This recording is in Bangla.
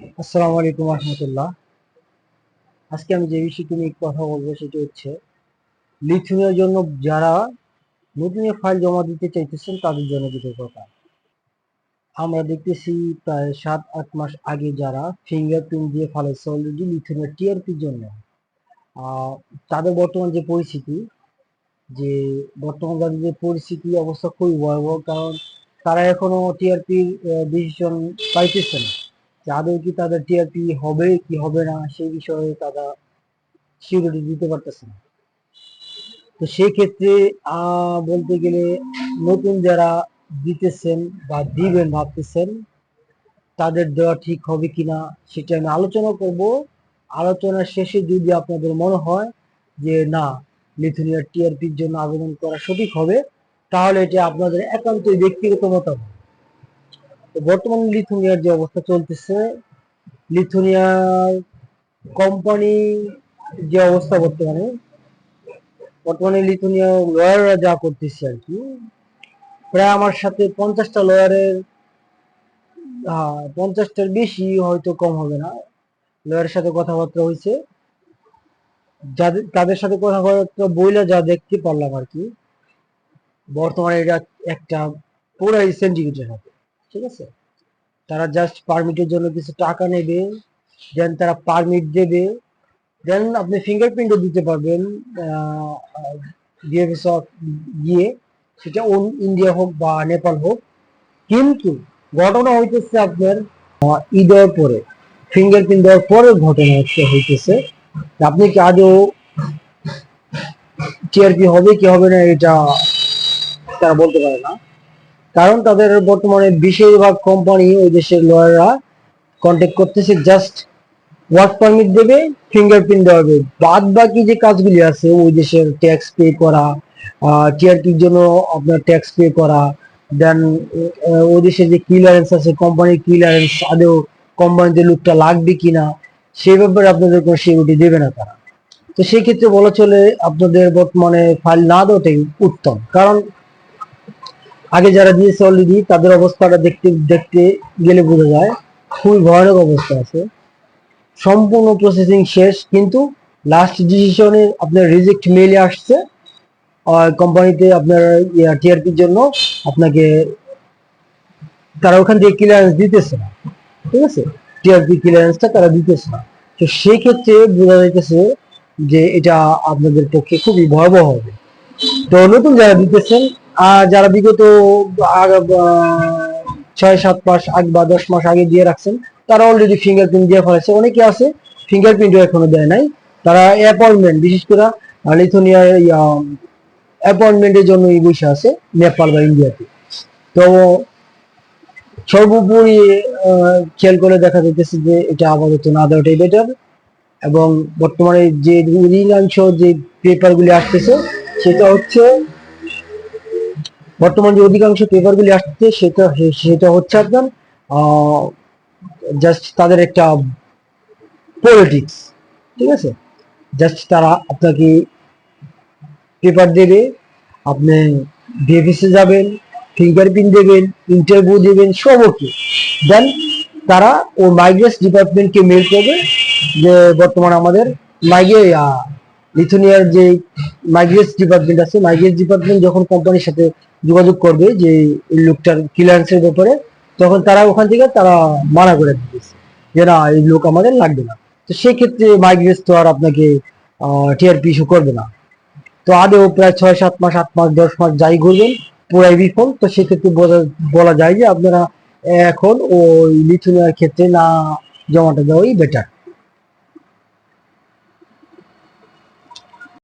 আসসালামু আলাইকুম রহমতুল্লাহ। আজকে আমি যে বিষয়টি নিয়ে কথা বলব সেটি হচ্ছে জন্য যারা নতুন ফাইল জমা দিতে চাইতেছেন তাদের জন্য আমরা দেখতেছি প্রায় সাত, আট মাস আগে যারা ফিঙ্গারপ্রিন্ট দিয়ে ফেলাইছে অলরেডি টিআরপির জন্য। তাদের বর্তমান যে পরিস্থিতি, যে বর্তমান তাদের যে পরিস্থিতি, অবস্থা খুবই ভয়াবহ। কারণ তারা এখনও টিআরপির ডিসিশন পাইতেছে না। যে আদৌ কি তাদের টিআরপি হবে কি হবে না সেই বিষয়ে তারা সিকিউরিটি দিতে পারতেছে না। তো সেই ক্ষেত্রে বলতে গেলে নতুন যারা দিতেছেন বা দিবেন ভাবতেছেন, তাদের দেওয়া ঠিক হবে কিনা সেটা আমি আলোচনা করব। আলোচনার শেষে যদি আপনাদের মনে হয় যে, না লিথুনিয়ার টিআরপির জন্য আবেদন করা সঠিক হবে, তাহলে এটা আপনাদের একান্তই ব্যক্তিগত মতামত। বর্তমানে লিথুনিয়ার যে অবস্থা চলতেছে, লিথুনিয়ার কোম্পানি যে অবস্থা বর্তমানে বর্তমানে লিথুনিয়ার লয়াররা যা করতেছে আর কি, প্রায় আমার সাথে পঞ্চাশটা লয়ারের পঞ্চাশটার বেশি হয়তো কম হবে না। লয়ারের সাথে কথাবার্তা হয়েছে। যাদের, তাদের সাথে কথাবার্তা বইলে যা দেখতে পারলাম আর কি, বর্তমানে এটা একটা পুরাই সিন্ডিকেটের হবে ঠিক আছে? তারা জাস্ট পারমিটের জন্য কিছু টাকা নেবে দেন তারা পারমিট দেবে দেন আপনি ফিঙ্গারপ্রিন্টও দিতে পারবেন ডিএফএস গিয়ে, সেটা ইন্ডিয়া হোক বা নেপাল হোক। কিন্তু ঘটনা হইতেছে আপনার দেওয়ার পরে ফিঙ্গারপ্রিন্ট দেওয়ার পরে ঘটনা হচ্ছে, হইতেছে আপনি কি আদৌ টিআরপি হবে কি হবে না, এটা তারা বলতে পারে না। কারণ তাদের বর্তমানে বেশিরভাগ কোম্পানি ওই দেশের লয়াররা কন্ট্যাক্ট করতেছে জাস্ট ওয়ার্ক পারমিট দেবে ফিঙ্গারপ্রিন্ট দেওয়া হবে। বাদ বাকি যে কাজগুলি আছে, ওই দেশের ট্যাক্স পে করা টিআরপির জন্য আপনার ট্যাক্স পে করা দেন ওই দেশের যে ক্লিয়ারেন্স আছে কোম্পানির ক্লিয়ারেন্স আদৌ কোম্পানিতে লুকটা লাগবে কিনা, সেই ব্যাপারে আপনাদের কোনো সিকিউরিটি দেবে না তারা। তো সেই ক্ষেত্রে বলা চলে, আপনাদের বর্তমানে ফাইল না দেওয়াটাই উত্তম। কারণ আগে যারা দিয়েছে অলরেডি তাদের অবস্থাটা দেখতে দেখতে গেলে বোঝা যায়, খুবই ভয়ানক অবস্থা আছে। সম্পূর্ণ প্রসেসিং শেষ, কিন্তু লাস্ট ডিসিশনে আপনার রিজেক্ট মেলে আসছে কোম্পানিতে আপনার টিআরপির জন্য আপনাকে তারা ওখান থেকে ক্লিয়ারেন্স দিতেছে না। ঠিক আছে? টিআরপি ক্লিয়ারেন্সটা তারা দিতেছে না। তো সেই ক্ষেত্রে বোঝা যাইতেছে যে এটা আপনাদের পক্ষে খুবই ভয়াবহ হবে। তো নতুন যারা দিতেছেন আর যারা বিগত ছয়, সাত মাস আগে বা দশ মাস আগে দিয়ে রাখছেন, তারা অলরেডি ফিঙ্গারপ্রিন্ট দিয়ে ফেলেছে। অনেকে আছে ফিঙ্গারপ্রিন্টও এখনও দেয় নাই। তারা অ্যাপয়েন্টমেন্ট বিশেষ করে লিথুনিয়া অ্যাপয়েন্টমেন্টের জন্য বসে আছে, নেপাল বা ইন্ডিয়াতে। তো সর্বোপরি খেয়াল করে দেখা যাইতেছে যে, এটা আপাতত না দেওয়াটাই বেটার এবং বর্তমানে যে অধিকাংশ যে পেপারগুলি আসতেছে, সেটা হচ্ছে বর্তমান যে অধিকাংশ পেপারগুলি আসছে, সেটা সেটা হচ্ছে আপনার জাস্ট তাদের একটা পলিটিক্স ঠিক আছে? জাস্ট তারা আপনাকে পেপার দেবে, আপনি ডিএফিসে যাবেন ফিঙ্গারপ্রিন্ট দেবেন ইন্টারভিউ দেবেন, সব ওকে দেন তারা ও মাইগ্রেস ডিপার্টমেন্টকে মেল করবে যে বর্তমানে আমাদের মাইগ্রে লিথুনিয়ার যে মাইগ্রেস ডিপার্টমেন্ট আছে মাইগ্রেস ডিপার্টমেন্ট যখন কোম্পানির সাথে যোগাযোগ করবে যে এই লোকটার ক্লিয়ারেন্সের ব্যাপারে, তখন তারা ওখান থেকে তারা মানা করে দিতেছে যে না, এই লোক আমাদের লাগবে না। তো সেই ক্ষেত্রে মাইগ্রেস তো আর আপনাকে টিআরপি ইস্যু করবে না। তো আদেও প্রায় ছয়, সাত মাস, আট মাস, দশ মাস যাই ঘুরবেন পুরাই বিফল তো সেক্ষেত্রে বলা যায় যে আপনারা এখন ওই লিথুনিয়ার ক্ষেত্রে না জমাটা দেওয়াই বেটার